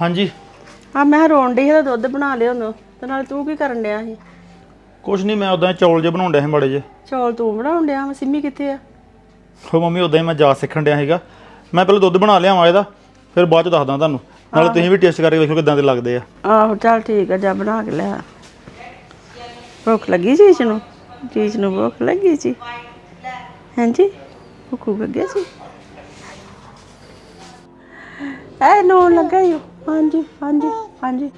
ਹਾਂਜੀ। ਆ ਮੈਂ ਰੋਣ ਡਈ ਸੀ ਤਾਂ ਦੁੱਧ ਬਣਾ ਲਿਆ ਉਹਨੂੰ ਤੇ ਨਾਲ ਤੂੰ ਕੀ ਕਰਨ ਡਿਆ ਸੀ? ਕੁਛ ਨਹੀਂ ਮੈਂ ਉਦਾਂ ਚੌਲ ਜੇ ਬਣਾਉਣ ਡਿਆ ਸੀ ਮਾੜੇ ਜੇ ਚੌਲ ਤੂੰ ਬਣਾਉਣ ਡਿਆ ਵਾ ਸਿੰਮੀ ਕਿੱਥੇ ਆ? ਹੋ ਮੰਮੀ ਉਦਾਂ ਹੀ ਮੈਂ ਜਾ ਸਿੱਖਣ ਡਿਆ ਸੀਗਾ। ਮੈਂ ਪਹਿਲਾਂ ਦੁੱਧ ਬਣਾ ਲਿਆਵਾਂ ਇਹਦਾ ਫਿਰ ਬਾਅਦ ਚ ਦੱਸਦਾ ਤੁਹਾਨੂੰ। ਨਾਲੇ ਤੁਸੀਂ ਵੀ ਟੇਸਟ ਕਰਕੇ ਵੇਖੋ ਕਿਦਾਂ ਦੇ ਲੱਗਦੇ ਆ। ਆਹੋ ਚੱਲ ਠੀਕ ਆ ਜਾ ਬਣਾ ਕੇ ਲਿਆ ਭੁੱਖ ਲੱਗੀ ਚੀਜ਼ ਨੂੰ? ਚੀਜ਼ ਨੂੰ ਭੁੱਖ ਲੱਗੀ ਸੀ? ਹਾਂਜੀ ਭੁੱਖ ਲੱਗੀ ਸੀ। ਐ ਨੂਣ ਲੱਗਾ ਈ ਓ। ਹਾਂਜੀ ਹਾਂਜੀ ਹਾਂਜੀ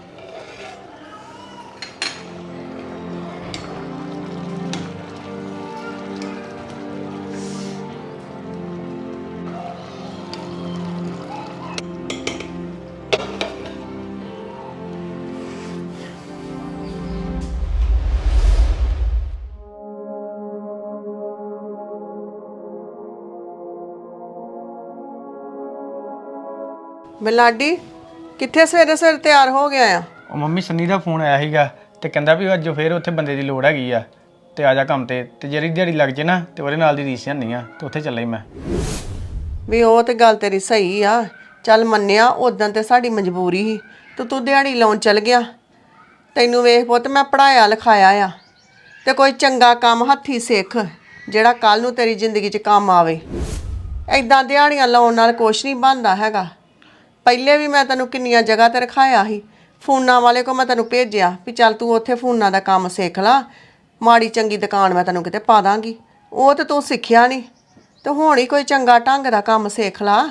ਬਲਾਡੀ ਕਿੱਥੇ ਸਵੇਰੇ ਸਵੇਰੇ ਤਿਆਰ ਹੋ ਗਿਆ ਆ? ਉਹ ਮੰਮੀ ਸੰਨੀ ਦਾ ਫੋਨ ਆਇਆ ਸੀਗਾ ਤੇ ਕਹਿੰਦਾ ਵੀ ਅੱਜ ਫੇਰ ਉੱਥੇ ਬੰਦੇ ਦੀ ਲੋੜ ਹੈਗੀ ਆ ਤੇ ਆ ਜਾ ਕੰਮ ਤੇ ਤੇ ਜਿਹੜੀ ਦਿਹਾੜੀ ਲੱਗ ਜੇ ਨਾ ਤੇ ਉਹਦੇ ਨਾਲ ਦੀ ਰੀਸ ਨਹੀਂ ਆ ਤੇ ਉੱਥੇ ਚੱਲਾ ਮੈਂ। ਵੀ ਉਹ ਤੇ ਗੱਲ ਤੇਰੀ ਸਹੀ ਆ। ਚੱਲ ਮੰਨਿਆ ਉਦੋਂ ਤੇ ਸਾਡੀ ਮਜਬੂਰੀ ਸੀ। ਤੇ ਤੂੰ ਦਿਹਾੜੀ ਲਾਉਣ ਚੱਲ ਗਿਆ। ਤੈਨੂੰ ਵੇਖ ਪੁੱਤ ਮੈਂ ਪੜਾਇਆ ਲਿਖਾਇਆ ਆ। ਤੇ ਕੋਈ ਚੰਗਾ ਕੰਮ ਹੱਥੀ ਸਿੱਖ ਜਿਹੜਾ ਕੱਲ ਨੂੰ ਤੇਰੀ ਜ਼ਿੰਦਗੀ 'ਚ ਕੰਮ ਆਵੇ। ਐਦਾਂ ਦਿਹਾੜੀਆਂ ਲਾਉਣ ਨਾਲ ਕੁਛ ਨਹੀਂ ਬਣਦਾ ਹੈਗਾ। ਪਹਿਲੇ ਵੀ ਮੈਂ ਤੈਨੂੰ ਕਿੰਨੀਆਂ ਜਗ੍ਹਾ ਤੇ ਰਖਾਇਆ ਸੀ। ਫੋਨਾਂ ਵਾਲੇ ਕੋ ਮੈਂ ਤੈਨੂੰ ਭੇਜਿਆ ਵੀ ਚੱਲ ਤੂੰ ਉੱਥੇ ਫੋਨਾਂ ਦਾ ਕੰਮ ਸਿੱਖ ਲਾ। ਮਾੜੀ ਚੰਗੀ ਦੁਕਾਨ ਮੈਂ ਤੈਨੂੰ ਕਿਤੇ ਪਾ ਦਾਂਗੀ। ਉਹ ਤੇ ਤੂੰ ਸਿੱਖਿਆ ਨਹੀਂ ਤੇ ਹੁਣ ਹੀ ਕੋਈ ਚੰਗਾ ਢੰਗ ਦਾ ਕੰਮ ਸਿੱਖ ਲਾ।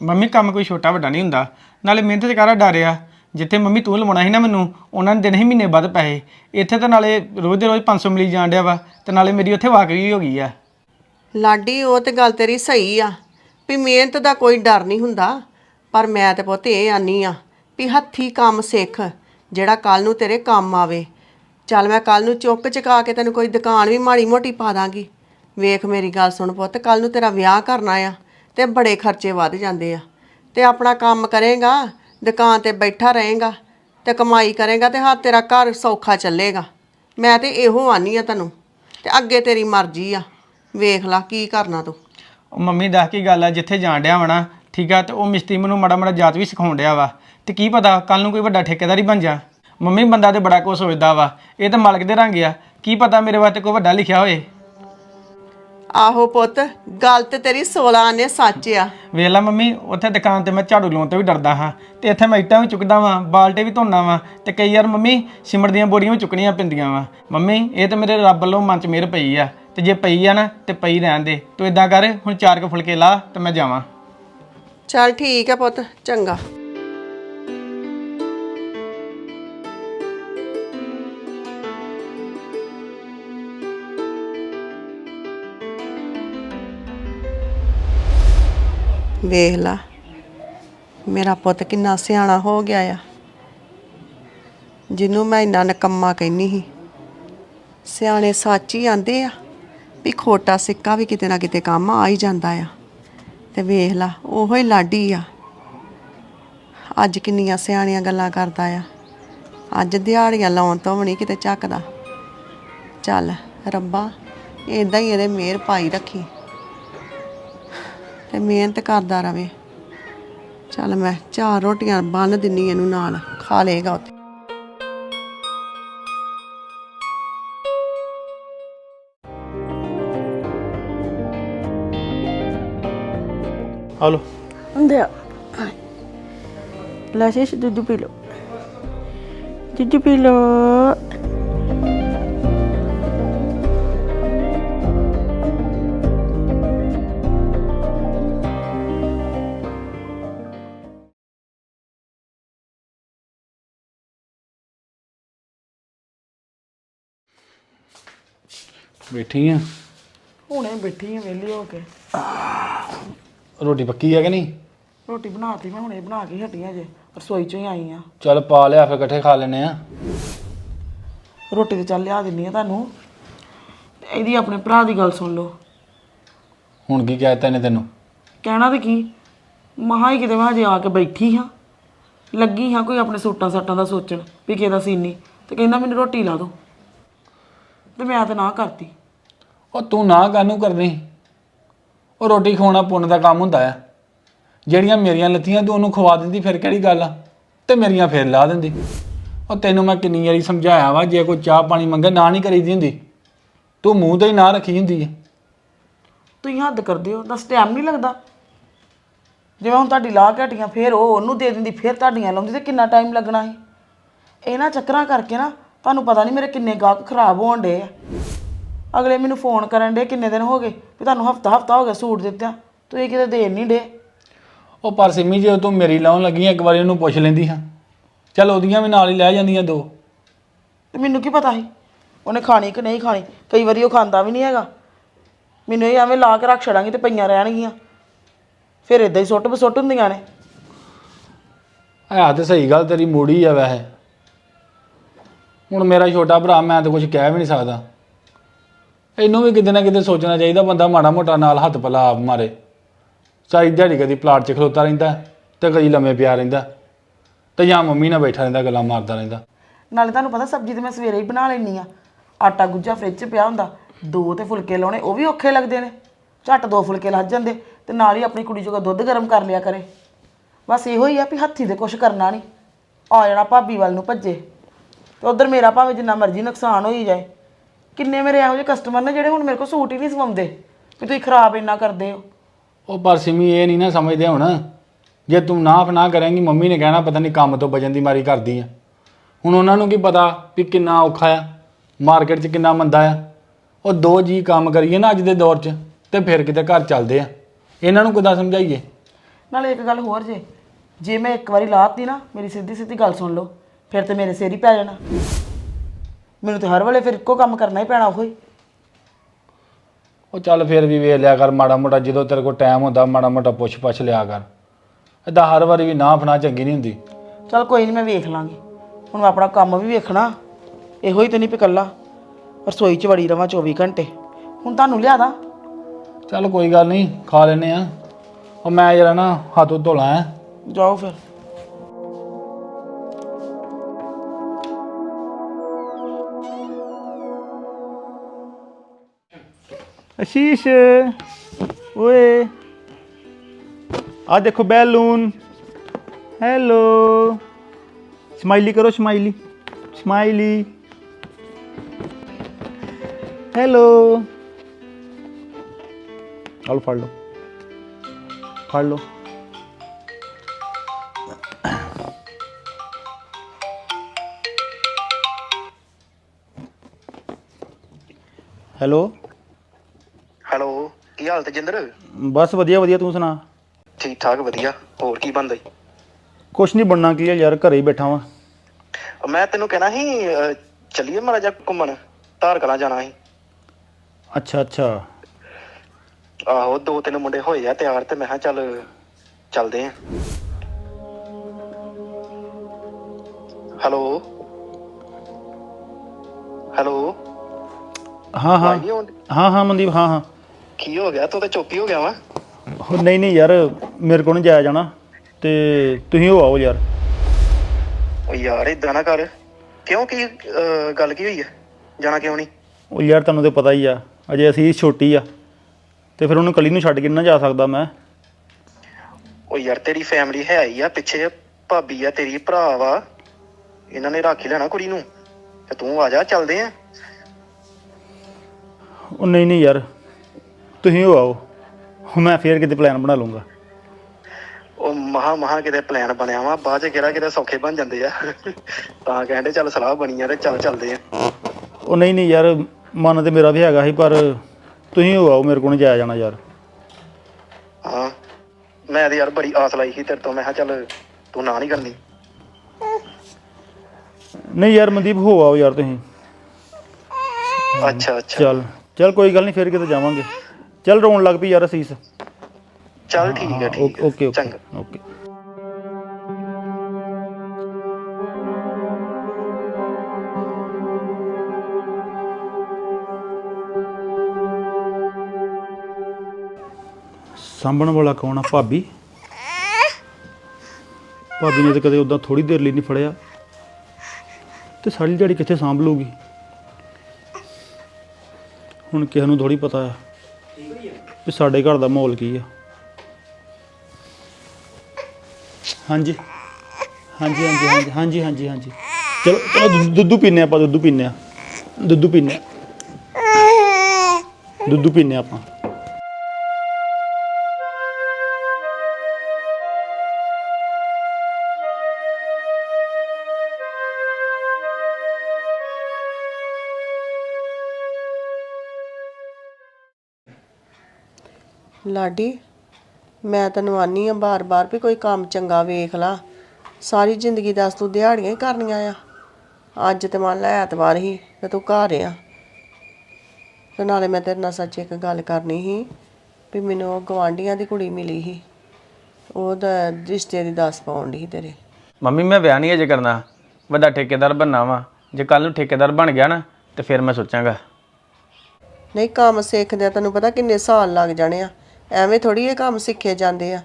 ਮੰਮੀ ਕੰਮ ਕੋਈ ਛੋਟਾ ਵੱਡਾ ਨਹੀਂ ਹੁੰਦਾ। ਨਾਲੇ ਮਿਹਨਤ ਤੇ ਕਾਰਾ ਡਰਿਆ ਜਿੱਥੇ ਮੰਮੀ ਤੂੰ ਲਵਾਉਣਾ ਸੀ ਨਾ ਮੈਨੂੰ ਉਹਨਾਂ ਨੇ ਦੇਣੇ ਸੀ ਮਹੀਨੇ ਬਾਅਦ ਪੈਸੇ ਇੱਥੇ ਤਾਂ ਨਾਲੇ ਰੋਜ਼ ਦੇ ਰੋਜ਼ 500 ਮਿਲੀ ਜਾਣ ਡਿਆ ਵਾ ਤੇ ਨਾਲੇ ਮੇਰੀ ਉੱਥੇ ਵਾਕਈ ਹੋ ਗਈ ਆ। ਲਾਡੀ ਉਹ ਤੇ ਗੱਲ ਤੇਰੀ ਸਹੀ ਆ ਵੀ ਮਿਹਨਤ ਦਾ ਕੋਈ ਡਰ ਨਹੀਂ ਹੁੰਦਾ। ਪਰ ਮੈਂ ਤੇ ਪੁੱਤ ਇਹ ਆਨੀ ਆ ਵੀ ਹੱਥੀ ਕੰਮ ਸਿੱਖ, ਜਿਹੜਾ ਕੱਲ ਨੂੰ ਤੇਰੇ ਕੰਮ ਆਵੇ। ਚੱਲ ਮੈਂ ਕੱਲ ਨੂੰ ਚੁੱਕ ਚਕਾ ਕੇ ਤੈਨੂੰ ਕੋਈ ਦੁਕਾਨ ਵੀ ਮਾੜੀ ਮੋਟੀ ਪਾ ਦਾਂਗੀ। ਵੇਖ ਮੇਰੀ ਗੱਲ ਸੁਣ ਪੁੱਤ ਕੱਲ ਨੂੰ ਤੇਰਾ ਵਿਆਹ ਕਰਨਾ ਆ ਤੇ ਬੜੇ ਖਰਚੇ ਵੱਧ ਜਾਂਦੇ ਆ। ਤੇ ਆਪਣਾ ਕੰਮ ਕਰੇਗਾ, ਦੁਕਾਨ ਤੇ ਬੈਠਾ ਰਹੇਗਾ ਤੇ ਕਮਾਈ ਕਰੇਗਾ ਤੇ ਹਾਂ ਤੇਰਾ ਘਰ ਸੌਖਾ ਚੱਲੇਗਾ। ਮੈਂ ਤੇ ਇਹੋ ਆਨੀ ਆ ਤੈਨੂੰ ਤੇ ਅੱਗੇ ਤੇਰੀ ਮਰਜ਼ੀ ਆ। ਵੇਖ ਲਾ ਕੀ ਕਰਨਾ ਤੂੰ। ਉਹ ਮੰਮੀ ਦੱਸ ਕੀ ਗੱਲ ਆ, ਜਿੱਥੇ ਜਾਣ ਡਿਆ ਵਣਾ ਠੀਕ ਆ ਤੇ ਉਹ ਮਿਸਤਰੀ ਮੈਨੂੰ ਮਾੜਾ ਮਾੜਾ ਜਾਤ ਵੀ ਸਿਖਾਉਣ ਡਿਆ ਵਾ। ਤੇ ਕੀ ਪਤਾ ਕੱਲ ਨੂੰ ਕੋਈ ਵੱਡਾ ਠੇਕੇਦਾਰ ਹੀ ਬਣ ਜਾ। ਮੰਮੀ ਬੰਦਾ ਤੇ ਬੜਾ ਕੁਝ ਸੋਚਦਾ ਵਾ। ਇਹ ਤਾਂ ਮਾਲਕ ਦੇ ਰੰਗ ਆ। ਕੀ ਪਤਾ ਮੇਰੇ ਵਾਸਤੇ ਕੋਈ ਵੱਡਾ ਲਿਖਿਆ ਹੋਏ। ਆਹੋ ਪੁੱਤ ਗੱਲ ਤੇ ਤੇਰੀ 16 ਆਨੇ ਸੱਚ ਆ। ਵੇਖ ਲਾ ਮੰਮੀ ਉੱਥੇ ਦੁਕਾਨ ਤੇ ਮੈਂ ਝਾੜੂ ਲਾਉਣ ਤੋਂ ਵੀ ਡਰਦਾ ਹਾਂ। ਤੇ ਇੱਥੇ ਮੈਂ ਇੱਟਾਂ ਵੀ ਚੁੱਕਦਾ ਵਾਂ ਬਾਲਟੇ ਵੀ ਧੋਣਾ ਵਾਂ। ਤੇ ਕਈ ਵਾਰ ਮੰਮੀ ਸਿਮਰ ਦੀਆਂ ਬੋਰੀਆਂ ਵੀ ਚੁੱਕਣੀਆਂ ਪੈਂਦੀਆਂ ਵਾਂ। ਮੰਮੀ ਇਹ ਤੇ ਮੇਰੇ ਰੱਬ ਵੱਲੋਂ ਮਨ 'ਚ ਮਿਹਰ ਪਈ ਆ। ਤੇ ਜੇ ਪਈ ਆ ਨਾ ਤੇ ਪਈ ਰਹਿਣ ਦੇ। ਤੂੰ ਇਦਾਂ ਕਰ ਹੁਣ ਚਾਰ ਕੁ ਫੁਲਕੇ ਲਾ ਤੇ ਮੈਂ ਜਾਵਾਂ। ਚੱਲ ਠੀਕ ਆ ਪੁੱਤ, ਚੰਗਾ। ਵੇਖ ਲਾ, ਮੇਰਾ ਪੁੱਤ ਕਿੰਨਾ ਸਿਆਣਾ ਹੋ ਗਿਆ ਆ। ਜਿਹਨੂੰ ਮੈਂ ਇੰਨਾ ਨਕੰਮਾ ਕਹਿੰਨੀ ਸੀ। ਸਿਆਣੇ ਸੱਚ ਹੀ ਆਂਦੇ ਆ ਵੀ ਖੋਟਾ ਸਿੱਕਾ ਵੀ ਕਿਤੇ ਨਾ ਕਿਤੇ ਕੰਮ ਆ ਹੀ ਜਾਂਦਾ ਆ। ਤੇ ਵੇਖ ਲਾ, ਉਹੋ ਹੀ ਲਾਡੀ ਆ। ਅੱਜ ਕਿੰਨੀਆਂ ਸਿਆਣੀਆਂ ਗੱਲਾਂ ਕਰਦਾ ਆ। ਅੱਜ ਦਿਹਾੜੀਆਂ ਲਾਉਣ ਤੋਂ ਵੀ ਨਹੀਂ ਕਿਤੇ ਚੱਕਦਾ। ਚੱਲ ਰੱਬਾ ਇਦਾਂ ਹੀ ਇਹਦੇ ਮਿਹਰ ਪਾਈ ਰੱਖੀ। ਤੇ ਮਿਹਨਤ ਕਰਦਾ ਰਵੇ। ਚੱਲ ਮੈਂ ਚਾਰ ਰੋਟੀਆਂ ਬੰਨ ਦਿੰਨੀ ਇਹਨੂੰ ਨਾਲ, ਖਾ ਲੇਗਾ ਉੱਥੇ। ਲਓ ਹੁੰਦੇ ਆ ਲੈ ਸ਼ੀਸ਼ ਦੁੱਧ ਪੀ ਲੋ ਦੁੱਧ ਪੀ ਲੋ ਬੈਠੀ ਆ। ਹੁਣੇ ਬੈਠੀ ਆ ਵਿਹਲੀ ਹੋ ਕੇ। ਰੋਟੀ ਪੱਕੀ ਆ ਕਿ ਨਹੀਂ? ਰੋਟੀ ਬਣਾਤੀ ਮੈਂ ਹੁਣੇ ਬਣਾ ਕੇ ਹਟੀ ਆ ਜੇ ਰਸੋਈ ਚੋਂ ਹੀ ਆਈ ਆ। ਚੱਲ ਪਾ ਲਿਆ ਫਿਰ ਇਕੱਠੇ ਖਾ ਲੈਨੇ ਆ। ਰੋਟੀ ਤੇ ਚੱਲ ਲਿਆ ਦਿੰਨੀ ਆ ਤੁਹਾਨੂੰ। ਤੇ ਇਹਦੀ ਆਪਣੇ ਭਰਾ ਦੀ ਗੱਲ ਸੁਣ ਲਓ। ਹੁਣ ਕੀ ਕਹਿਤਾ ਇਹਨੇ ਤੈਨੂੰ? ਕਹਿਣਾ ਤੇ ਕੀ? ਮਹਾ ਹੀ ਕਿਤੇ ਮੈਂ ਹਜੇ ਆ ਕੇ ਬੈਠੀ ਹਾਂ। ਲੱਗੀ ਹਾਂ ਕੋਈ ਆਪਣੇ ਸੂਟਾਂ ਸਾਟਾਂ ਦਾ ਸੋਚਣ ਵੀ ਕਿਹਦਾ ਸੀਨੀ ਤੇ ਕਹਿੰਦਾ ਮੈਨੂੰ ਰੋਟੀ ਲਾ ਦਿਓ ਤੇ ਮੈਂ ਤਾਂ ਨਾ ਕਰਤੀ। ਉਹ ਤੂੰ ਨਾ ਕਾਹਨੂੰ ਕਰਨੀ? ਉਹ ਰੋਟੀ ਖਵਾਉਣਾ ਪੁੰਨ ਦਾ ਕੰਮ ਹੁੰਦਾ ਆ। ਜਿਹੜੀਆਂ ਮੇਰੀਆਂ ਲੱਥੀਆਂ ਤੂੰ ਉਹਨੂੰ ਖਵਾ ਦਿੰਦੀ, ਫਿਰ ਕਿਹੜੀ ਗੱਲ ਆ? ਤੇ ਮੇਰੀਆਂ ਫਿਰ ਲਾ ਦਿੰਦੀ। ਉਹ ਤੈਨੂੰ ਮੈਂ ਕਿੰਨੀ ਵਾਰੀ ਸਮਝਾਇਆ ਵਾ, ਜੇ ਕੋਈ ਚਾਹ ਪਾਣੀ ਮੰਗੇ, ਨਾ ਨਹੀਂ ਕਰੀਦੀ ਹੁੰਦੀ। ਤੂੰ ਮੂੰਹ ਤੇ ਹੀ ਨਾ ਰੱਖੀ ਹੁੰਦੀ ਹੈ ਤੁਸੀਂ ਹੱਦ ਕਰਦੇ ਹੋ, ਦੱਸ ਟਾਈਮ ਨਹੀਂ ਲੱਗਦਾ। ਜਿਵੇਂ ਹੁਣ ਤੁਹਾਡੀ ਲਾਹ ਘਟੀਆਂ, ਫਿਰ ਉਹ ਉਹਨੂੰ ਦੇ ਦਿੰਦੀ, ਫਿਰ ਤੁਹਾਡੀਆਂ ਲਾਉਂਦੀ, ਤੇ ਕਿੰਨਾ ਟਾਈਮ ਲੱਗਣਾ ਸੀ? ਇਹਨਾਂ ਚੱਕਰਾਂ ਕਰਕੇ ਨਾ, ਤੁਹਾਨੂੰ ਪਤਾ ਨਹੀਂ ਮੇਰੇ ਕਿੰਨੇ ਗਾਹਕ ਖਰਾਬ ਹੋਣ ਡੇ ਆ। ਅਗਲੇ ਮੈਨੂੰ ਫੋਨ ਕਰਨ ਡੇ ਕਿੰਨੇ ਦਿਨ ਹੋ ਗਏ ਵੀ ਤੁਹਾਨੂੰ ਹਫਤਾ ਹਫਤਾ ਹੋ ਗਿਆ ਸੂਟ ਦਿੱਤਿਆਂ। ਤੁਸੀਂ ਕਿਤੇ ਦੇਣ ਨਹੀਂ ਡੇ ਉਹ ਪਰ ਸਿੰਮੀ ਜੇ ਤੂੰ ਮੇਰੀ ਲਾਉਣ ਲੱਗੀ ਇੱਕ ਵਾਰੀ ਉਹਨੂੰ ਪੁੱਛ ਲੈਂਦੀ ਹਾਂ। ਚੱਲ ਉਹਦੀਆਂ ਵੀ ਨਾਲ ਹੀ ਲੈ ਜਾਂਦੀਆਂ ਦੋ। ਤੇ ਮੈਨੂੰ ਕੀ ਪਤਾ ਸੀ? ਉਹਨੇ ਖਾਣੀ ਕਿ ਨਹੀਂ ਖਾਣੀ? ਕਈ ਵਾਰੀ ਉਹ ਖਾਂਦਾ ਵੀ ਨਹੀਂ ਹੈਗਾ। ਮੈਨੂੰ ਇਹ ਐਵੇਂ ਲਾ ਕੇ ਰੱਖ ਛੜਾਂਗੀ ਤੇ ਪਈਆਂ ਰਹਿਣਗੀਆਂ। ਫਿਰ ਇਦਾਂ ਹੀ ਸੁੱਟ ਬਸੁੱਟ ਹੁੰਦੀਆਂ ਨੇ। ਹੈ ਤੇ ਸਹੀ ਗੱਲ ਤੇਰੀ ਮੂੜੀ ਆ ਵੈਸੇ। ਹੁਣ ਮੇਰਾ ਛੋਟਾ ਭਰਾ ਮੈਂ ਤਾਂ ਕੁਝ ਕਹਿ ਵੀ ਨਹੀਂ ਸਕਦਾ। ਇਹਨੂੰ ਵੀ ਕਿਤੇ ਨਾ ਕਿਤੇ ਸੋਚਣਾ ਚਾਹੀਦਾ, ਬੰਦਾ ਮਾੜਾ ਮੋਟਾ ਨਾਲ ਹੱਥ ਪਲਾ ਆਪ ਮਾਰੇ। ਚਾਹੀ ਦਿਹਾੜੀ ਕਦੀ ਪਲਾਟ 'ਚ ਖਲੋਤਾ ਰਹਿੰਦਾ, ਤੇ ਕਦੀ ਲੰਮੇ ਪਿਆ ਰਹਿੰਦਾ, ਤੇ ਜਾਂ ਮੰਮੀ ਨਾਲ ਬੈਠਾ ਰਹਿੰਦਾ, ਗੱਲਾਂ ਮਾਰਦਾ ਰਹਿੰਦਾ। ਨਾਲੇ ਤੁਹਾਨੂੰ ਪਤਾ ਸਬਜ਼ੀ ਤੇ ਮੈਂ ਸਵੇਰੇ ਹੀ ਬਣਾ ਲੈਣੀ ਆ ਆਟਾ ਗੁੱਜਾ ਫ੍ਰਿਜ 'ਚ ਪਿਆ ਹੁੰਦਾ, ਦੋ ਤੇ ਫੁਲਕੇ ਲਾਉਣੇ, ਉਹ ਵੀ ਔਖੇ ਲੱਗਦੇ ਨੇ। ਝੱਟ ਦੋ ਫੁਲਕੇ ਲੱਜ ਜਾਂਦੇ, ਤੇ ਨਾਲ ਹੀ ਆਪਣੀ ਕੁੜੀ ਜੋਗਾ ਦੁੱਧ ਗਰਮ ਕਰ ਲਿਆ ਕਰੇ। ਬਸ ਇਹੋ ਹੀ ਆ ਵੀ ਹੱਥੀ ਤੇ ਕੁਛ ਕਰਨਾ ਨਹੀਂ। ਆ ਜਾਣਾ ਭਾਬੀ ਵੱਲ ਨੂੰ ਭੱਜੇ, ਤੇ ਉਧਰ ਮੇਰਾ ਭਾਵੇਂ ਜਿੰਨਾ ਮਰਜ਼ੀ ਨੁਕਸਾਨ ਹੋਈ ਜਾਏ। ਕਿੰਨੇ ਮੇਰੇ ਇਹੋ ਜਿਹੇ ਕਸਟਮਰ ਨੇ ਜਿਹੜੇ ਹੁਣ ਮੇਰੇ ਕੋਲ ਸੂਟ ਹੀ ਨਹੀਂ ਸਵਾਉਂਦੇ? ਵੀ ਤੁਸੀਂ ਖਰਾਬ ਇੰਨਾ ਕਰਦੇ ਹੋ। ਉਹ ਪਰ ਸਿਮੀ ਇਹ ਨਹੀਂ ਨਾ ਸਮਝਦੇ ਹੁਣ। ਜੇ ਤੂੰ ਨਾ ਨਾ ਕਰੇਂਗੀ ਮੰਮੀ ਨੇ ਕਹਿਣਾ ਪਤਾ ਨਹੀਂ ਕੰਮ ਤੋਂ ਬਚਣ ਦੀ ਮਾਰੀ ਕਰਦੀ ਆ। ਹੁਣ ਉਹਨਾਂ ਨੂੰ ਕੀ ਪਤਾ ਵੀ ਕਿੰਨਾ ਔਖਾ ਆ ਮਾਰਕੀਟ 'ਚ ਕਿੰਨਾ ਮੰਦਾ ਆ। ਉਹ ਦੋ ਜੀ ਕੰਮ ਕਰੀਏ ਨਾ ਅੱਜ ਦੇ ਦੌਰ 'ਚ ਤੇ ਫਿਰ ਕਿਤੇ ਘਰ ਚੱਲਦੇ ਆ। ਇਹਨਾਂ ਨੂੰ ਕਿੱਦਾਂ ਸਮਝਾਈਏ? ਨਾਲੇ ਇੱਕ ਗੱਲ ਹੋਰ ਜੇ। ਜੇ ਮੈਂ ਇੱਕ ਵਾਰੀ ਲਾਤੀ ਨਾ ਮੇਰੀ ਸਿੱਧੀ ਸਿੱਧੀ ਗੱਲ ਸੁਣ ਲਓ ਫਿਰ ਤੇ ਮੇਰੇ ਸਿਰ ਹੀ ਪੈ ਜਾਣਾ। ਮੈਨੂੰ ਤੇ ਹਰ ਵੇਲੇ ਫਿਰ ਇੱਕੋ ਕੰਮ ਕਰਨਾ ਹੀ ਪੈਣਾ ਉਹੀ। ਉਹ ਚੱਲ ਫਿਰ ਵੀ ਵੇਖ ਲਿਆ ਕਰ ਮਾੜਾ ਮੋਟਾ ਜਦੋਂ ਤੇਰੇ ਕੋਲ ਟਾਈਮ ਹੁੰਦਾ ਮਾੜਾ ਮੋਟਾ ਪੁੱਛ ਪੁੱਛ ਲਿਆ ਕਰ। ਏਦਾਂ ਹਰ ਵਾਰੀ ਵੀ ਨਾ ਫਨਾ ਚੰਗੀ ਨਹੀਂ ਹੁੰਦੀ। ਚਲ ਕੋਈ ਨਹੀਂ ਮੈਂ ਵੇਖ ਲਾਂਗੀ। ਹੁਣ ਮੈਂ ਆਪਣਾ ਕੰਮ ਵੀ ਵੇਖਣਾ ਇਹੋ ਹੀ ਤੇ ਨਹੀਂ ਪਿਕੱਲਾ ਰਸੋਈ 'ਚ ਵੜੀ ਰਵਾਂ 24 ਘੰਟੇ। ਹੁਣ ਤੁਹਾਨੂੰ ਲਿਆਦਾ ਚੱਲ ਕੋਈ ਗੱਲ ਨਹੀਂ ਖਾ ਲੈਨੇ ਆ। ਉਹ ਮੈਂ ਜਰਾ ਨਾ ਹੱਥ ਹੁੱਥ ਧੋਲਾ ਹੈ। ਜਾਓ ਫਿਰ। ਅਸ਼ੀਸ਼, ਓਏ। ਆ ਦੇਖੋ ਬੈਲੂਨ। ਹੈਲੋ। ਸਮਾਈਲੀ ਕਰੋ, ਸਮਾਈਲੀ। ਸਮਾਈਲੀ। ਹੈਲੋ। ਆਲ ਫੜ ਲਓ। ਫੜ ਲਓ। Hello hello. ਕੀ ਹਾਲ ਤੇਜਿੰਦਰ? ਬਸ ਵਧੀਆ ਵਧੀਆ ਤੂੰ ਸੁਣਾ? ਠੀਕ ਠਾਕ ਵਧੀਆ। ਹੋਰ ਕੀ ਬਣਦਾ ਈ? ਕੁਛ ਨਹੀਂ ਬਣਨਾ ਕੀ ਹੈ ਯਾਰ ਘਰੇ ਹੀ ਬੈਠਾ ਵਾਂ। ਮੈਂ ਤੈਨੂੰ ਕਹਿਣਾ ਸੀ ਅਹ, ਚੱਲੀਏ ਮਾੜਾ ਜਿਹਾ ਘੁੰਮਣ ਧਾਰ ਕਲਾਂ ਜਾਣਾ ਸੀ। ਅੱਛਾ ਅੱਛਾ। ਆਹੋ ਦੋ ਤਿੰਨ ਮੁੰਡੇ ਹੋਏ ਆ ਤਿਆਰ ਤੇ ਮੈਂ ਕਿਹਾ ਚੱਲ ਚੱਲਦੇ ਆ। ਹੈਲੋ? ਹੈਲੋ? ਹਾਂ ਹਾਂ। ਆਵਾਜ਼ ਨਹੀਂ ਆਉਂਦੀ? ਹਾਂ ਹਾਂ ਮਨਦੀਪ ਹਾਂ ਹਾਂ। ਕੀ ਹੋ ਗਿਆ? ਤੂੰ ਤਾਂ ਚੁੱਪ ਹੀ ਹੋ ਗਿਆ ਵਾ। ਉਹ ਨਹੀਂ ਨਹੀਂ ਯਾਰ ਮੇਰੇ ਕੋਲ ਨਹੀਂ ਜਾਇਆ ਜਾਣਾ। ਤੇ ਤੁਸੀਂ ਹੋ ਆਓ ਯਾਰ। ਉਹ ਯਾਰ ਇਦਾਂ ਨਾ ਕਰ। ਕਿਉਂ? ਕੀ ਅਹ, ਗੱਲ ਕੀ ਹੋਈ ਹੈ ਜਾਣਾ ਕਿਉਂ ਨਹੀਂ? ਉਹ ਯਾਰ ਤੁਹਾਨੂੰ ਤੇ ਪਤਾ ਹੀ ਆ। ਅਜੇ ਅਸੀਂ ਛੋਟੀ ਆ। ਤੇ ਫਿਰ ਉਹਨੂੰ ਕੱਲੀ ਨੂੰ ਛੱਡ ਕੇ ਨੀ ਨਾ ਜਾ ਸਕਦਾ ਮੈਂ। ਉਹ ਯਾਰ ਤੇਰੀ ਫੈਮਿਲੀ ਹੈ ਹੀ ਆ ਪਿੱਛੇ ਭਾਬੀ ਆ ਤੇਰੀ ਭਰਾ ਵਾ। ਇਹਨਾਂ ਨੇ ਰੱਖ ਹੀ ਲੈਣਾ ਕੁੜੀ ਨੂੰ। ਤੇ ਤੂੰ ਆ ਜਾ ਚੱਲਦੇ ਆ। ਉਹ ਨਹੀਂ ਨਹੀਂ ਯਾਰ। ਤੁਸੀਂ ਹੋ ਆਓ। ਮੈਂ ਫੇਰ ਕਿਤੇ ਪਲਾਨ ਬਣਾ ਲੂੰਗਾ ਉਹ ਮਹਾ ਮਹਾ ਕਿਤੇ ਪਲਾਨ ਬਣਿਆ ਵਾ ਬਾਅਦ ਚ ਕਿਹੜਾ ਕਿਤੇ ਸੌਖੇ ਬਣ ਜਾਂਦੇ ਆ। ਤਾਂ ਕਹਿੰਦੇ ਚੱਲ ਸਲਾਹ ਬਣੀ ਆ ਤੇ ਚੱਲ ਚੱਲਦੇ ਆ। ਉਹ ਨਹੀਂ ਨਹੀਂ ਯਾਰ ਮਨ ਤੇ ਮੇਰਾ ਵੀ ਹੈਗਾ ਸੀ ਪਰ ਤੁਸੀਂ ਹੋ ਆਓ ਮੇਰੇ ਕੋਲ ਨਹੀਂ ਜਾਇਆ ਜਾਣਾ ਯਾਰ। ਹਾਂ ਮੈਂ ਤੇ ਯਾਰ ਬੜੀ ਆਸ ਲਾਈ ਸੀ ਤੇਰੇ ਤੋਂ ਮੈਂ ਕਿਹਾ ਚੱਲ ਤੂੰ ਨਾ ਨਹੀਂ ਕਰਨੀ। ਨਹੀਂ ਯਾਰ ਮਨਦੀਪ ਹੋ ਆਓ ਯਾਰ ਤੁਸੀਂ। ਅੱਛਾ ਅੱਛਾ। ਚੱਲ ਚੱਲ ਕੋਈ ਗੱਲ ਨਹੀਂ ਫੇਰ ਕਿਤੇ ਜਾਵਾਂਗੇ। ਚੱਲ ਰੋਣ ਲੱਗ ਪਈ ਯਾਰ ਅਸੀਸ। ਚੱਲ ਠੀਕ ਹੈ ਠੀਕ ਓਕੇ ਹੈ ਓਕੇ ਚੰਗਾ। ਓਕੇ ਸਾਂਭਣ ਵਾਲਾ ਕੌਣ ਆ? ਭਾਬੀ? ਭਾਬੀ ਨੇ ਤਾਂ ਕਦੇ ਉਦਾਂ ਥੋੜੀ ਦੇਰ ਲਈ ਨਹੀਂ ਫੜਿਆ। ਤੇ ਸਾਰੀ ਦਿਹਾੜੀ ਕਿੱਥੇ ਸਾਂਭ ਲੂਗੀ ਹੁਣ ਕਿਸੇ ਨੂੰ ਥੋੜੀ ਪਤਾ ਆ। ਵੀ ਸਾਡੇ ਘਰ ਦਾ ਮਾਹੌਲ ਕੀ ਆ? ਹਾਂਜੀ। ਹਾਂਜੀ ਹਾਂਜੀ ਹਾਂਜੀ ਹਾਂਜੀ ਹਾਂਜੀ ਹਾਂਜੀ। ਚਲੋ ਚਲੋ ਦੁੱਧ- ਦੁੱਧ ਪੀਨੇ ਆਪਾਂ, ਦੁੱਧ ਪੀਨੇ ਆ ਦੁੱਧ ਪੀਨੇ ਦੁੱਧ ਪੀਨੇ ਆਪਾਂ। ਲਾਡੀ ਮੈਂ ਤੈਨੂੰ ਆਨੀ ਆ ਬਾਰ-ਬਾਰ ਵੀ ਕੋਈ ਕੰਮ ਚੰਗਾ ਵੇਖ ਲਾ। ਸਾਰੀ ਜ਼ਿੰਦਗੀ ਦੱਸ ਤੂੰ ਦਿਹਾੜੀਆਂ ਹੀ ਕਰਨੀਆਂ ਆ। ਅੱਜ ਤੇ ਮੰਨ ਲੈ ਐਤਵਾਰ ਹੀ ਤੇ ਤੂੰ ਘਰ ਆ। ਤੇ ਨਾਲੇ ਮੈਂ ਤੇਰੇ ਨਾਲ ਸੱਚ ਇੱਕ ਗੱਲ ਕਰਨੀ ਸੀ ਵੀ ਮੈਨੂੰ ਉਹ ਗਵਾਂਢੀਆਂ ਦੀ ਕੁੜੀ ਮਿਲੀ ਸੀ। ਉਹਦਾ ਰਿਸ਼ਤੇ ਦੀ ਦੱਸ ਪਾਉਣ ਦੀ ਤੇਰੇ। ਮੰਮੀ ਮੈਂ ਵਿਆਹ ਨਹੀਂ ਅਜੇ ਕਰਨਾ। ਵੱਡਾ ਠੇਕੇਦਾਰ ਬਣਨਾ ਵਾ। ਜੇ ਕੱਲ ਨੂੰ ਠੇਕੇਦਾਰ ਬਣ ਗਿਆ ਨਾ ਤੇ ਫਿਰ ਮੈਂ ਸੋਚਾਂਗਾ। ਨਹੀਂ ਕੰਮ ਸਿੱਖਦਿਆਂ ਤੈਨੂੰ ਪਤਾ ਕਿੰਨੇ ਸਾਲ ਲੱਗ ਜਾਣੇ ਆ। ਐਵੇਂ ਥੋੜੀ ਇਹ ਕੰਮ ਸਿੱਖੇ ਜਾਂਦੇ ਆ।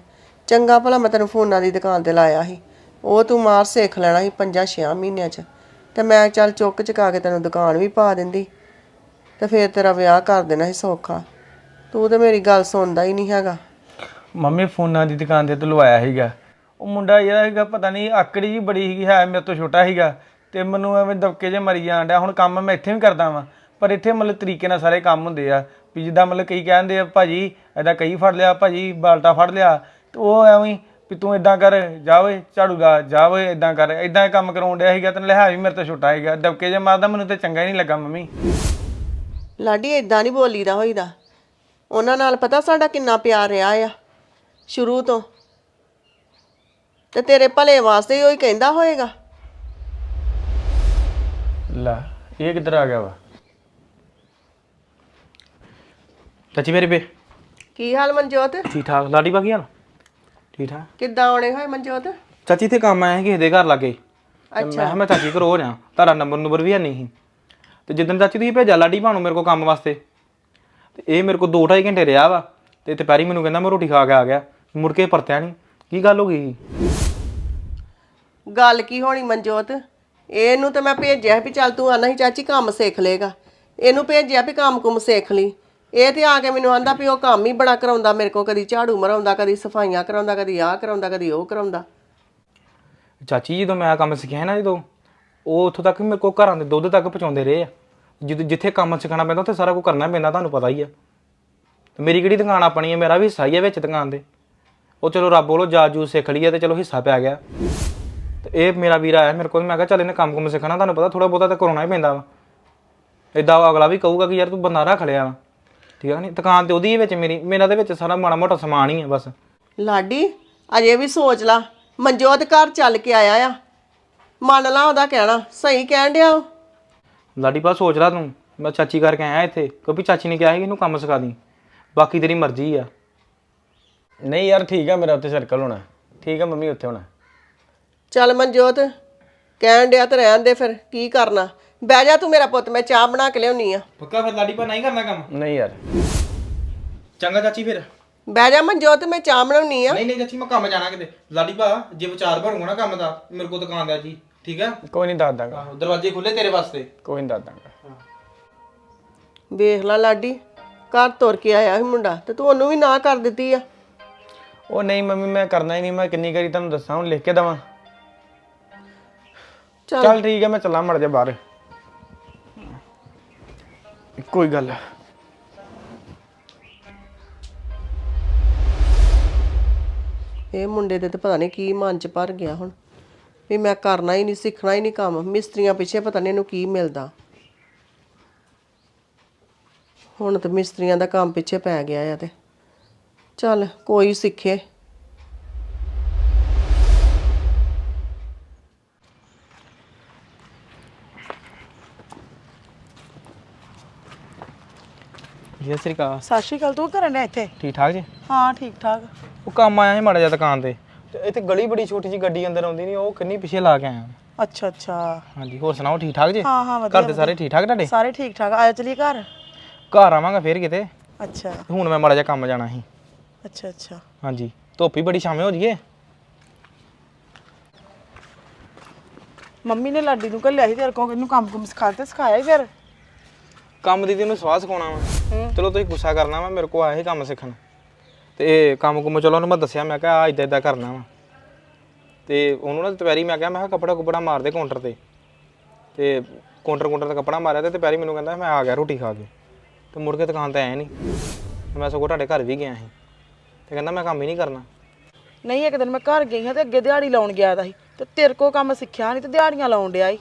ਚੰਗਾ ਭਲਾ ਮੈਂ ਤੈਨੂੰ ਫੋਨਾਂ ਦੀ ਦੁਕਾਨ ਤੇ ਲਾਇਆ ਸੀ। ਉਹ ਤੂੰ ਮਾਰ ਸਿੱਖ ਲੈਣਾ ਸੀ ਪੰਜਾਂ ਛਿਆਂ ਮਹੀਨਿਆਂ 'ਚ। ਤੇ ਮੈਂ ਚੱਲ ਚੁੱਕ ਚੁਕਾ ਕੇ ਤੈਨੂੰ ਦੁਕਾਨ ਵੀ ਪਾ ਦਿੰਦੀ। ਤੇ ਫੇਰ ਤੇਰਾ ਵਿਆਹ ਕਰ ਦੇਣਾ ਸੀ ਸੌਖਾ। ਤੂੰ ਤੇ ਮੇਰੀ ਗੱਲ ਸੁਣਦਾ ਹੀ ਨਹੀਂ ਹੈਗਾ। ਮੰਮੀ ਫੋਨਾਂ ਦੀ ਦੁਕਾਨ ਤੇ ਲਵਾਇਆ ਸੀਗਾ। ਉਹ ਮੁੰਡਾ ਜਿਹੜਾ ਸੀਗਾ, ਪਤਾ ਨਹੀਂ, ਆਕੜੀ ਜੀ ਬੜੀ ਸੀਗੀ, ਹੈ ਮੇਰੇ ਤੋਂ ਛੋਟਾ ਸੀਗਾ। ਤੇ ਮੈਨੂੰ ਐਵੇਂ ਦਬਕੇ ਜੇ ਮਰੀ ਜਾਣ ਡਿਆ। ਹੁਣ ਕੰਮ ਮੈਂ ਇੱਥੇ ਵੀ ਕਰਦਾ ਵਾਂ। ਪਰ ਇੱਥੇ ਮਤਲਬ ਤਰੀਕੇ ਨਾਲ ਸਾਰੇ ਕੰਮ ਹੁੰਦੇ ਆ। ਵੀ ਜਿੱਦਾਂ ਮਤਲਬ ਕਈ ਕਹਿੰਦੇ ਆ ਭਾਜੀ ਐਦਾ ਕਈ ਫੜ ਲਿਆ ਭਾਜੀ ਬਾਲਟਾ ਫੜ ਲਿਆ ਤੇ ਉਹ ਐਵੇਂ ਹੀ ਵੀ ਤੂੰ ਇਦਾਂ ਕਰ ਜਾ ਓਏ ਝਾੜੂ ਦਾ ਜਾ ਓਏ ਇਦਾਂ ਕਰ ਇਦਾਂ ਕੰਮ ਕਰਾਉਣ ਡਿਆ ਸੀਗਾ ਤੇ ਲਿਆ ਵੀ ਮੇਰੇ ਤੋਂ ਛੋਟਾ ਸੀਗਾ ਦਬਕੇ ਜੇ ਮਾਰਦਾ ਮੈਨੂੰ ਤੇ ਚੰਗਾ ਹੀ ਨਹੀਂ ਲੱਗਾ ਮੰਮੀ। ਲਾਡੀ ਇਦਾਂ ਨਹੀਂ ਬੋਲੀਦਾ ਹੋਈਦਾ। ਉਹਨਾਂ ਨਾਲ ਪਤਾ ਸਾਡਾ ਕਿੰਨਾ ਪਿਆਰ ਰਿਹਾ ਆ ਸ਼ੁਰੂ ਤੋਂ। ਤੇ ਤੇਰੇ ਭਲੇ ਵਾਸਤੇ ਹੀ ਉਹ ਹੀ ਕਹਿੰਦਾ ਹੋਏਗਾ। ਲੈ ਇਹ ਕਿੱਧਰ ਆ ਗਿਆ ਵਾ? ਚਾਚੀ ਮੇਰੇ ਪੇ। ਕੀ ਹਾਲ ਮਨਜੋਤ? ਠੀਕ ਠਾਕ। ਲਾਡੀ ਬਾਕੀ ਹਾਲ ਠੀਕ ਠਾਕ। ਕਿੱਦਾਂ ਆਉਣੇ ਹੋਏ ਮਨਜੋਤ? ਚਾਚੀ ਤੇ ਕੰਮ ਆਇਆ ਸੀ ਕਿਸੇ ਦੇ ਘਰ ਲੱਗੇ। ਤੇ ਮੈਂ ਕਿਹਾ ਮੈਂ ਚਾਚੀ ਘਰੋਂ ਹੋ ਰਿਹਾ ਤੁਹਾਡਾ ਨੰਬਰ ਨੰਬਰ ਵੀ ਹੈ ਨਹੀਂ ਸੀ। ਤੇ ਜਿੱਦਣ ਚਾਚੀ ਤੁਸੀਂ ਭੇਜਿਆ ਲਾਡੀ ਭਾਣੂ ਮੇਰੇ ਕੋਲ ਕੰਮ ਵਾਸਤੇ ਤੇ ਇਹ ਮੇਰੇ ਕੋਲ 2.5 ਘੰਟੇ ਰਿਹਾ ਵਾ ਤੇ ਦੁਪਹਿਰੀ ਮੈਨੂੰ ਕਹਿੰਦਾ ਮੈਂ ਰੋਟੀ ਖਾ ਕੇ ਆ ਗਿਆ ਮੁੜ ਕੇ ਪਰਤਿਆ ਨਹੀਂ। ਕੀ ਗੱਲ ਹੋ ਗਈ ਗੱਲ ਕੀ ਹੋਣੀ ਮਨਜੋਤ? ਇਹਨੂੰ ਤਾਂ ਮੈਂ ਭੇਜਿਆ ਸੀ ਵੀ ਚੱਲ ਤੂੰ ਆਨਾ ਹੀ ਚਾਚੀ ਕੰਮ ਸਿੱਖ ਲੇਗਾ ਇਹਨੂੰ ਭੇਜਿਆ ਵੀ ਕੰਮ ਕੁਮ ਸਿੱਖ ਲਈ। ਇਹ ਤੇ ਆ ਕੇ ਮੈਨੂੰ ਆਂਦਾ ਵੀ ਉਹ ਕੰਮ ਹੀ ਬੜਾ ਕਰਾਉਂਦਾ, ਮੇਰੇ ਕੋਲ ਕਦੀ ਝਾੜੂ ਮਰਾਉਂਦਾ, ਕਦੀ ਸਫਾਈਆਂ ਕਰਾਉਂਦਾ, ਕਦੀ ਆਹ ਕਰਾਉਂਦਾ, ਕਦੀ ਉਹ ਕਰਾਉਂਦਾ। ਚਾਚੀ, ਜਦੋਂ ਮੈਂ ਆਹ ਕੰਮ ਸਿੱਖਿਆ ਨਾ ਜਦੋਂ, ਉਹ ਉੱਥੋਂ ਤੱਕ ਮੇਰੇ ਕੋਲ ਘਰਾਂ ਦੇ ਦੁੱਧ ਤੱਕ ਪਹੁੰਚਾਉਂਦੇ ਰਹੇ ਆ। ਜਿੱਦ, ਜਿੱਥੇ ਕੰਮ ਸਿੱਖਣਾ ਪੈਂਦਾ, ਉੱਥੇ ਸਾਰਾ ਕੁਝ ਕਰਨਾ ਪੈਂਦਾ, ਤੁਹਾਨੂੰ ਪਤਾ ਹੀ ਆ। ਤੇ ਮੇਰੀ ਕਿਹੜੀ ਦੁਕਾਨ ਆਪਣੀ ਹੈ ਮੇਰਾ ਵੀ ਹਿੱਸਾ ਹੀ ਹੈ ਵਿੱਚ ਦੁਕਾਨ ਦੇ। ਉਹ ਚਲੋ ਰੱਬ ਵੱਲੋਂ ਜਾਜ ਜੂਜ ਸਿੱਖ ਲਈ ਹੈ ਤੇ ਚਲੋ ਹਿੱਸਾ ਪੈ ਗਿਆ। ਤੇ ਇਹ ਮੇਰਾ ਵੀਰ ਆਇਆ ਮੇਰੇ ਕੋਲ, ਮੈਂ ਕਿਹਾ ਚੱਲ ਇਹਨੇ ਕੰਮ ਕੁਮ ਸਿੱਖਣਾ, ਤੁਹਾਨੂੰ ਪਤਾ ਥੋੜਾ ਬਹੁਤਾ ਤਾਂ ਕਰਾਉਣਾ ਹੀ ਪੈਂਦਾ ਵਾ। ਇਦਾਂ ਅਗਲਾ ਵੀ ਕਹੂਗਾ ਕਿ ਯਾਰ ਤੂੰ ਬੰਦਾ ਰੱਖ ਲਿਆ ਵਾ। ਠੀਕ ਹੈ ਨਹੀਂ ਦੁਕਾਨ ਤੇ ਉਹਦੀ ਵਿੱਚ ਮੇਰੀ ਮੇਰਾ ਦੇ ਵਿੱਚ ਸਾਰਾ ਮਾੜਾ ਮੋਟਾ ਸਮਾਨ ਹੀ ਹੈ ਬਸ। ਲਾਡੀ ਅਜੇ ਵੀ ਸੋਚ ਲਾ ਮਨਜੋਤ ਘਰ ਚੱਲ ਕੇ ਆਇਆ ਆ। ਮੰਨ ਲਾ ਉਹਦਾ ਕਹਿਣਾ ਸਹੀ ਕਹਿਣ ਡਿਆ ਉਹ। ਲਾਡੀ ਬਾ ਸੋਚ ਰਾ ਤੂੰ। ਮੈਂ ਚਾਚੀ ਕਰਕੇ ਆਇਆ ਇੱਥੇ ਕਿਉਂਕਿ ਚਾਚੀ ਨੇ ਕਿਹਾ ਸੀ ਕਿ ਇਹਨੂੰ ਕੰਮ ਸਿਖਾ ਦੀ ਬਾਕੀ ਤੇਰੀ ਮਰਜ਼ੀ ਆ। ਨਹੀਂ ਯਾਰ ਠੀਕ ਆ ਮੇਰਾ ਉੱਥੇ ਸਰਕਲ ਹੋਣਾ। ਠੀਕ ਆ ਮੰਮੀ ਉੱਥੇ ਹੋਣਾ। ਚੱਲ ਮਨਜੋਤ ਕਹਿਣ ਡਿਆ ਤੇ ਰਹਿਣ ਦੇ ਫਿਰ ਕੀ ਕਰਨਾ? ਬਹਿ ਜਾ ਤੂੰ ਮੇਰਾ ਪੁੱਤ ਮੈਂ ਚਾਹ ਬਣਾ ਕੇ ਲਿਆਉਣੀ ਆ। ਪੱਕਾ ਫਿਰ ਲਾਡੀ ਪਾ ਨਹੀਂ ਕਰਨਾ ਕੰਮ? ਨਹੀਂ ਯਾਰ। ਚੰਗਾ ਚਾਚੀ ਫਿਰ। ਬਹਿ ਜਾ ਮਨਜੋਤ ਮੈਂ ਚਾਹ ਬਣਾਉਣੀ ਆ। ਨਹੀਂ ਨਹੀਂ ਚਾਚੀ ਮੈਂ ਕੰਮ ਜਾਣਾ ਕਿਤੇ। ਲਾਡੀ ਭਾ ਜੇ ਵਿਚਾਰ ਬਣੂਗਾ ਨਾ ਕੰਮ ਦਾ ਮੇਰੇ ਕੋਲ ਦੁਕਾਨ ਦਾ ਜੀ ਠੀਕ ਹੈ ਕੋਈ ਨਹੀਂ ਦੱਸ ਦਾਂਗਾ। ਆਹੋ ਦਰਵਾਜ਼ੇ ਖੁੱਲੇ ਤੇਰੇ ਵਾਸਤੇ। ਕੋਈ ਨਹੀਂ ਦੱਸ ਦਾਂਗਾ। ਵੇਖ ਲਾ ਲਾਡੀ ਘਰ ਤੁਰ ਕੇ ਆਇਆ ਸੀ ਮੁੰਡਾ ਤੇ ਤੂੰ ਉਹਨੂੰ ਵੀ ਨਾ ਕਰ ਦਿੱਤੀ ਆ। ਉਹ ਨਹੀਂ ਮੰਮੀ ਮੈਂ ਕਰਨਾ ਹੀ ਨਹੀਂ ਮੈਂ ਕਿੰਨੀ ਕਰੀ ਤੁਹਾਨੂੰ ਦੱਸਾਂ ਹੁਣ ਲਿਖ ਕੇ ਦਵਾਂ। ਚੱਲ। ਚੱਲ ਠੀਕ ਹੈ ਮੈਂ ਚੱਲਾਂ ਮੜ ਜਾ ਬਾਹਰ। ਕੋਈ ਗੱਲ। ਇਹ ਮੁੰਡੇ ਦੇ ਤੇ ਪਤਾ ਨਹੀਂ ਕੀ ਮਨ ਚ ਭਰ ਗਿਆ ਹੁਣ। ਵੀ ਮੈਂ ਕਰਨਾ ਹੀ ਨਹੀਂ, ਸਿੱਖਣਾ ਹੀ ਨਹੀਂ ਕੰਮ। ਮਿਸਤਰੀਆਂ ਪਿੱਛੇ ਪਤਾ ਨਹੀਂ ਇਹਨੂੰ ਕੀ ਮਿਲਦਾ। ਹੁਣ ਤੇ ਮਿਸਤਰੀਆਂ ਦਾ ਕੰਮ ਪਿੱਛੇ ਪੈ ਗਿਆ ਆ ਤੇ। ਚੱਲ ਕੋਈ ਸਿੱਖੇ। ਜੀ ਸ੍ਰੀ ਅਕਾਲ। ਸਤਿ ਸ਼੍ਰੀ ਅਕਾਲ ਤੂੰ ਕਰਨ ਡਿਆ ਇੱਥੇ? ਠੀਕ ਠਾਕ ਜੀ? ਹਾਂ ਠੀਕ ਠਾਕ। ਉਹ ਕੰਮ ਆਇਆ ਸੀ ਮਾੜਾ ਜਿਹਾ ਦੁਕਾਨ ਤੇ। ਤੇ ਇੱਥੇ ਗਲੀ ਬੜੀ ਛੋਟੀ ਜੀ ਗੱਡੀ ਅੰਦਰ ਆਉਂਦੀ ਨਹੀਂ ਉਹ ਕਿੰਨੀ ਪਿੱਛੇ ਲਾ ਕੇ ਆਇਆ। ਅੱਛਾ ਅੱਛਾ। ਹਾਂਜੀ ਹੋਰ ਸੁਣਾਓ ਠੀਕ ਠਾਕ ਜੀ? ਹਾਂ ਹਾਂ ਵਧੀਆ ਘਰ ਦੇ ਸਾਰੇ ਠੀਕ ਠਾਕ ਤੁਹਾਡੇ? ਸਾਰੇ ਠੀਕ ਠਾਕ। ਆਇਆ ਚਲੀ ਘਰ? ਘਰ ਆਵਾਂਗਾ ਫੇਰ ਕਿਤੇ। ਅੱਛਾ। ਹੁਣ ਮੈਂ ਮਾੜਾ ਜਿਹਾ ਕੰਮ ਜਾਣਾ ਸੀ। ਅੱਛਾ ਅੱਛਾ। ਹਾਂਜੀ ਧੁੱਪ ਹੀ ਬੜੀ ਛਾਵੇਂ ਹੋ ਜੀਏ। ਮੰਮੀ ਨੇ ਲਾਡੀ ਨੂੰ ਘੱਲਿਆ ਸੀ ਤੇਰੇ ਕੋਲ ਇਹਨੂੰ ਕੰਮ ਕੁਮ ਸਿਖਾ ਤੇ ਸਿਖਾਇਆ ਹੀ ਫਿਰ? ਕੰਮ ਦੀ ਤੈਨੂੰ ਸਵਾਹ ਸਿਖਾਉਣਾ ਵਾ। ਚਲੋ ਤੁਸੀਂ ਗੁੱਸਾ ਕਰਨਾ ਵਾ, ਮੇਰੇ ਕੋਲ ਆਇਆ ਸੀ ਕੰਮ ਸਿੱਖਣ। ਤੇ ਇਹ ਕੰਮ ਕੁਮ ਚਲੋ ਉਹਨੂੰ ਮੈਂ ਦੱਸਿਆ, ਮੈਂ ਕਿਹਾ ਆ ਇਦਾਂ ਇਦਾਂ ਕਰਨਾ ਵਾ। ਤੇ ਉਹਨੂੰ ਨਾ ਦੁਪਹਿਰੀ ਮੈਂ ਕਿਹਾ ਮੈਂ ਕਿਹਾ ਕੱਪੜਾ ਕੁਪੜਾ ਮਾਰ ਦੇ ਕਾਊਂਟਰ ਤੇ। ਤੇ ਕਾਊਂਟਰ ਕਾਊਂਟਰ ਤੇ ਕੱਪੜਾ ਮਾਰਿਆ ਤੇ ਦੁਪਹਿਰੀ ਮੈਨੂੰ ਕਹਿੰਦਾ, ਮੈਂ ਆ ਗਿਆ ਰੋਟੀ ਖਾ ਕੇ। ਤੇ ਮੁੜ ਕੇ ਦੁਕਾਨ ਤੇ ਆਇਆ ਨਹੀਂ ਮੈਂ ਸਗੋਂ ਤੁਹਾਡੇ ਘਰ ਵੀ ਗਿਆ ਸੀ। ਤੇ ਕਹਿੰਦਾ, ਮੈਂ ਕੰਮ ਹੀ ਨਹੀਂ ਕਰਨਾ। ਨਹੀਂ, ਇੱਕ ਦਿਨ ਮੈਂ ਘਰ ਗਈ ਹਾਂ ਤੇ ਅੱਗੇ ਦਿਹਾੜੀ ਲਾਉਣ ਗਿਆ ਦਾ ਸੀ। ਤੇ ਤੇਰੇ ਕੋ ਕੰਮ ਸਿੱਖਿਆ ਨਹੀਂ ਤੇ ਦਿਹਾੜੀਆਂ ਲਾਉਣ ਡਿਆ ਸੀ।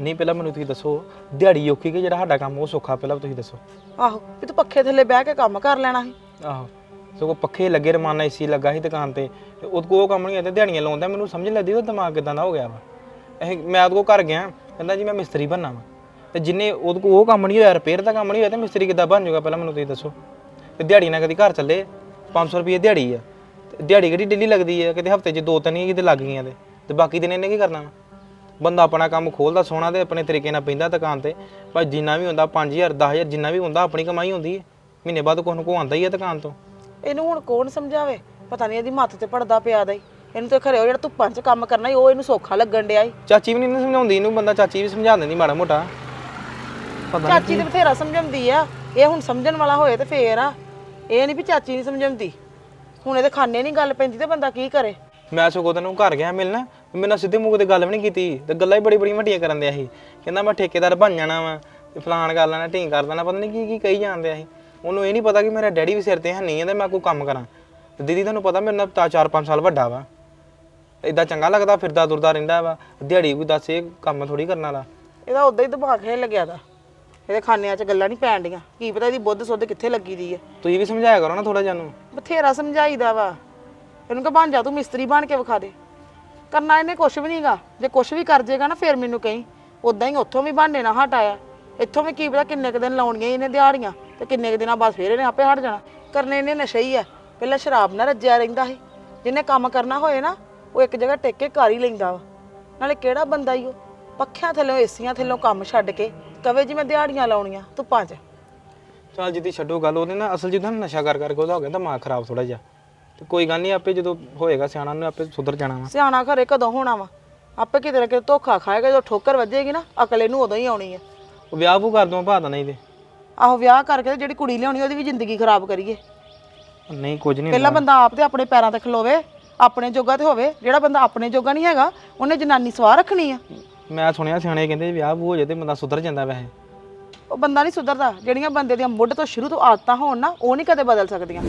ਨਹੀਂ ਪਹਿਲਾਂ ਮੈਨੂੰ ਤੁਸੀਂ ਦੱਸੋ ਦਿਹਾੜੀ ਔਖੀ ਕਿ ਜਿਹੜਾ ਸਾਡਾ ਕੰਮ ਉਹ ਸੌਖਾ? ਪਹਿਲਾਂ ਤੁਸੀਂ ਦੱਸੋ। ਆਹੋ ਵੀ ਤੂੰ ਪੱਖੇ ਥੱਲੇ ਬਹਿ ਕੇ ਕੰਮ ਕਰ ਲੈਣਾ ਸੀ। ਆਹੋ ਸਗੋਂ ਪੱਖੇ ਲੱਗੇ ਰਮਾਨਾ ਏਸੀ ਲੱਗਾ ਸੀ ਦੁਕਾਨ ਤੇ ਤੇ ਉਹ ਕੰਮ ਨਹੀਂ ਤੇ ਦਿਹਾੜੀਆਂ ਲਾਉਂਦਾ ਮੈਨੂੰ ਸਮਝ ਨੀ ਲੱਗਦੀ ਉਹ ਦਿਮਾਗ ਕਿਦਾਂ ਦਾ ਹੋ ਗਿਆ ਵਾ। ਇਹ ਮੈਂ ਉਹਦੇ ਕੋਲ ਘਰ ਗਿਆ ਕਹਿੰਦਾ ਜੀ ਮੈਂ ਮਿਸਤਰੀ ਬਣਨਾ ਵਾ। ਤੇ ਜਿੰਨੇ ਉਹਦੇ ਕੋਲ ਉਹ ਕੰਮ ਨਹੀਂ ਹੋਇਆ ਰਿਪੇਅਰ ਦਾ ਕੰਮ ਨਹੀਂ ਹੋਇਆ ਤੇ ਮਿਸਤਰੀ ਕਿੱਦਾਂ ਬਣ ਜਾਊਗਾ? ਪਹਿਲਾਂ ਮੈਨੂੰ ਤੁਸੀਂ ਦੱਸੋ। ਤੇ ਦਿਹਾੜੀ ਨਾਲ ਕਦੀ ਘਰ ਚੱਲੇ 500 ਰੁਪਏ ਦਿਹਾੜੀ ਆ। ਤੇ ਦਿਹਾੜੀ ਕਿਹੜੀ ਡੇਲੀ ਲੱਗਦੀ ਆ? ਕਿਤੇ ਹਫ਼ਤੇ 'ਚ ਦੋ ਤਿੰਨ ਹੀ ਕਿਤੇ ਲੱਗ ਗਈਆਂ ਤੇ। ਤੇ ਬਾਕੀ ਦਿਨ ਇਹਨੇ ਕੀ ਕਰਨਾ ਵਾ? ਬੰਦਾ ਆਪਣਾ ਕੰਮ ਖੋਲਦਾ ਸੋਹਣਾ ਤੇ ਆਪਣੇ ਤਰੀਕੇ ਨਾਲ ਪੈਂਦਾ ਦੁਕਾਨ ਤੇ ਪਰ ਜਿੰਨਾ ਵੀ ਹੁੰਦਾ 5000 10000 ਜਿੰਨਾ ਵੀ ਹੁੰਦਾ ਆਪਣੀ ਕਮਾਈ ਹੁੰਦੀ ਹੈ ਮਹੀਨੇ ਬਾਅਦ ਕੋਹ ਨੂੰ ਕੋ ਆਉਂਦਾ ਹੀ ਹੈ ਦੁਕਾਨ ਤੋਂ। ਇਹਨੂੰ ਹੁਣ ਕੌਣ ਸਮਝਾਵੇ? ਪਤਾ ਨਹੀਂ ਇਹਦੀ ਮੱਤ ਤੇ ਪੜਦਾ ਪਿਆ ਦਾ ਇਹਨੂੰ ਤੇ ਖਰੇ ਉਹ ਜਿਹੜਾ ਧੁੱਪਾਂ 'ਚ ਕੰਮ ਕਰਨਾ ਈ ਉਹ ਇਹਨੂੰ ਸੌਖਾ ਲੱਗਣ ਡਿਆ ਈ। ਚਾਚੀ ਵੀ ਨਹੀਂ ਸਮਝਾਉਂਦੀ ਇਹਨੂੰ ਬੰਦਾ ਚਾਚੀ ਵੀ ਸਮਝਾ ਦਿੰਦੀ ਮਾੜਾ ਮੋਟਾ। ਪਤਾ ਚਾਚੀ ਤੇ ਬਥੇਰਾ ਸਮਝਾਉਂਦੀ ਆ। ਇਹ ਹੁਣ ਸਮਝਣ ਵਾਲਾ ਹੋਏ ਤੇ ਫੇਰ ਆ। ਇਹ ਨਹੀਂ ਵੀ ਚਾਚੀ ਨਹੀਂ ਸਮਝਾਉਂਦੀ। ਹੁਣ ਇਹਦੇ ਖਾਨੇ ਨਹੀਂ ਗੱਲ ਪੈਂਦੀ ਤੇ ਬੰਦਾ ਕੀ ਕਰੇ? ਮੈਂ ਸਗੋਂ ਤੈਨੂੰ ਘਰ ਗਿਆ ਮਿਲਣਾ ਮੇਰੇ ਨਾਲ ਸਿੱਧੇ ਮੂੰਹ ਤੇ ਗੱਲ ਵੀ ਨਹੀਂ ਕੀਤੀ। ਤੇ ਗੱਲਾਂ ਹੀ ਬੜੀ ਬੜੀ ਵੱਡੀਆਂ ਕਰਨ ਦਿਆ ਸੀ। ਕਹਿੰਦਾ ਮੈਂ ਠੇਕੇਦਾਰ ਬਣ ਜਾਣਾ ਵਾ ਤੇ ਫਲਾਨ ਕਰ ਲੈਣਾ ਢੀਂਗ ਕਰ ਦੇਣਾ। ਪਤਾ ਨਹੀਂ ਕੀ ਕੀ ਕਹੀ ਜਾਂਦੇ ਸੀ। ਉਹਨੂੰ ਇਹ ਨਹੀਂ ਪਤਾ ਕਿ ਮੇਰਾ ਡੈਡੀ ਵੀ ਸਿਰ ਤੇ ਹੈ ਨਹੀਂ ਹੈ ਤੇ ਮੈਂ ਕੋਈ ਕੰਮ ਕਰਾਂ। ਤੇ ਦੀਦੀ ਤੁਹਾਨੂੰ ਪਤਾ ਮੇਰੇ ਨਾਲ ਤਾਂ 4-5 ਸਾਲ ਵੱਡਾ ਵਾ। ਇਦਾਂ ਚੰਗਾ ਲੱਗਦਾ ਫਿਰਦਾ ਤੁਰਦਾ ਰਹਿੰਦਾ ਵਾ। ਦਿਹਾੜੀ ਕੋਈ ਦੱਸ ਇਹ ਕੰਮ ਥੋੜੀ ਕਰਨ ਵਾਲਾ। ਇਹਦਾ ਉਦਾਂ ਹੀ ਦਿਮਾਗ ਹਿੱਲ ਗਿਆ ਦਾ ਇਹਦੇ ਖਾਨਿਆਂ 'ਚ ਗੱਲਾਂ ਨਹੀਂ ਪੈਣ ਡੀਆਂ। ਕੀ ਪਤਾ ਇਹਦੀ ਬੁੱਧ ਸੁੱਧ ਕਿੱਥੇ ਲੱਗੀ ਦੀ ਹੈ ਤੁਸੀਂ ਵੀ ਸਮਝਾਇਆ ਕਰੋ ਨਾ ਥੋੜਾ ਜਿਹਾ ਨੂੰ ਬਥੇਰਾ ਸਮਝਾਈਦਾ ਵਾ। ਇਹਨੂੰ ਕਹ ਬਣ ਜਾ ਤੂੰ ਮਿਸਤਰੀ ਬਣ ਕੇ ਵਿਖਾ ਦੇ। ਕਰਨਾ ਇਹਨੇ ਕੁਛ ਵੀ ਨਹੀਂਗਾ ਜੇ ਕੁਛ ਵੀ ਕਰ ਜੇਗਾ ਨਾ, ਫਿਰ ਮੈਨੂੰ ਕਹੀਂ। ਉਦਾਂ ਹੀ ਉੱਥੋਂ ਵੀ ਬਹਾਨੇ ਨਾ ਹਟਾਇਆ। ਇੱਥੋਂ ਵੀ ਕੀ ਪਤਾ ਕਿੰਨੇ ਕੁ ਦਿਨ ਲਾਉਣੀਆਂ ਇਹਨੇ ਦਿਹਾੜੀਆਂ, ਤੇ ਕਿੰਨੇ ਕੁ ਦਿਨਾਂ ਬਾਅਦ ਫਿਰ ਇਹਨੇ ਆਪੇ ਹਟ ਜਾਣਾ। ਕਰਨੇ ਇਹਨੇ ਨਸ਼ਾ ਹੀ ਆ। ਪਹਿਲਾਂ ਸ਼ਰਾਬ ਨਾਲ ਰੱਜਿਆ ਰਹਿੰਦਾ ਸੀ। ਜਿਹਨੇ ਕੰਮ ਕਰਨਾ ਹੋਏ ਨਾ, ਉਹ ਇੱਕ ਜਗ੍ਹਾ ਟਿਕ ਕੇ ਕਰ ਹੀ ਲੈਂਦਾ ਵਾ। ਨਾਲੇ ਕਿਹੜਾ ਬੰਦਾ ਈ ਉਹ? ਪੱਖਿਆਂ ਥੱਲੇ, ਏਸੀਆਂ ਥੱਲੇ ਕੰਮ ਛੱਡ ਕੇ ਕਵੇ ਜੀ ਮੈਂ ਦਿਹਾੜੀਆਂ ਲਾਉਣੀਆਂ, ਧੁੱਪਾਂ 'ਚ। ਚੱਲ ਜਿੱਦੀ ਛੱਡੋ ਗੱਲ, ਉਹਨੇ ਨਾ ਅਸਲ ਜਿੱਦਾਂ ਨਸ਼ਾ ਕਰ ਕਰਕੇ ਉਹਦਾ ਹੋ ਗਿਆ ਦਿਮਾਗ ਖਰਾਬ ਥੋੜਾ ਜਿਹਾ। ਤੇ ਕੋਈ ਗੱਲ ਨਹੀਂ ਆਪੇ ਜਦੋਂ ਹੋਏਗਾ ਸਿਆਣਾ ਨੇ ਆਪੇ ਸੁਧਰ ਜਾਣਾ ਵਾ। ਸਿਆਣਾ ਘਰੇ ਕਦੋਂ ਹੋਣਾ ਵਾ? ਆਪੇ ਕਿਤੇ ਨਾ ਕਿਤੇ ਧੋਖਾ ਖਾਏਗਾ ਜਦੋਂ ਠੋਕਰ ਵੱਜੇਗੀ ਨਾ ਅਕਲ ਇਹਨੂੰ ਉਦੋਂ ਹੀ ਆਉਣੀ ਹੈ ਉਹ ਵਿਆਹ ਵੂ ਕਰ ਦਵਾਂ ਭਾਦਾ ਨਹੀਂ ਤੇ। ਆਹੋ ਵਿਆਹ ਕਰਕੇ ਤੇ ਜਿਹੜੀ ਕੁੜੀ ਲਿਆਉਣੀ ਉਹਦੀ ਵੀ ਜ਼ਿੰਦਗੀ ਖਰਾਬ ਕਰੀਏ। ਨਹੀਂ ਕੁਝ ਨਹੀਂ ਪਹਿਲਾਂ ਬੰਦਾ ਆਪ ਤੇ ਆਪਣੇ ਪੈਰਾਂ ਤੇ ਖਲੋਵੇ ਆਪਣੇ ਜੋਗਾ ਤੇ ਹੋਵੇ। ਜਿਹੜਾ ਬੰਦਾ ਆਪਣੇ ਜੋਗਾ ਨਹੀਂ ਹੈਗਾ ਉਹਨੇ ਜਨਾਨੀ ਸਵਾਰ ਰੱਖਣੀ ਆ। ਮੈਂ ਸੁਣਿਆ ਸਿਆਣੇ ਕਹਿੰਦੇ ਵਿਆਹ ਵੂ ਹੋ ਜਾਏ ਤੇ ਬੰਦਾ ਸੁਧਰ ਜਾਂਦਾ ਵੈਸੇ। ਉਹ ਬੰਦਾ ਨਹੀਂ ਸੁਧਰਦਾ ਜਿਹੜੀਆਂ ਬੰਦੇ ਦੀਆਂ ਮੁੱਢ ਤੋਂ ਸ਼ੁਰੂ ਤੋਂ ਆਦਤਾਂ ਹੋਣ ਨਾ ਉਹ ਨਹੀਂ ਕਦੇ ਬਦਲ ਸਕਦੀਆਂ।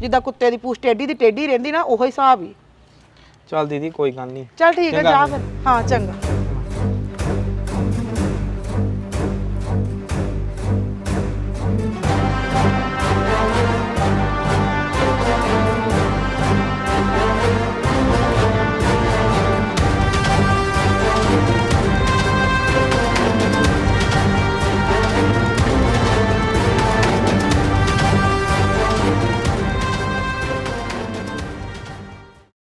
ਜਿੱਦਾਂ ਕੁੱਤੇ ਦੀ ਪੂਛ ਟੇਢੀ ਦੀ ਟੇਢੀ ਰਹਿੰਦੀ ਨਾ ਉਹੋ ਹਿਸਾਬ ਹੀ। ਚੱਲ ਦੀਦੀ ਕੋਈ ਗੱਲ ਨਹੀਂ। ਚੱਲ ਠੀਕ ਹੈ ਜਾ ਫਿਰ। ਹਾਂ ਚੰਗਾ।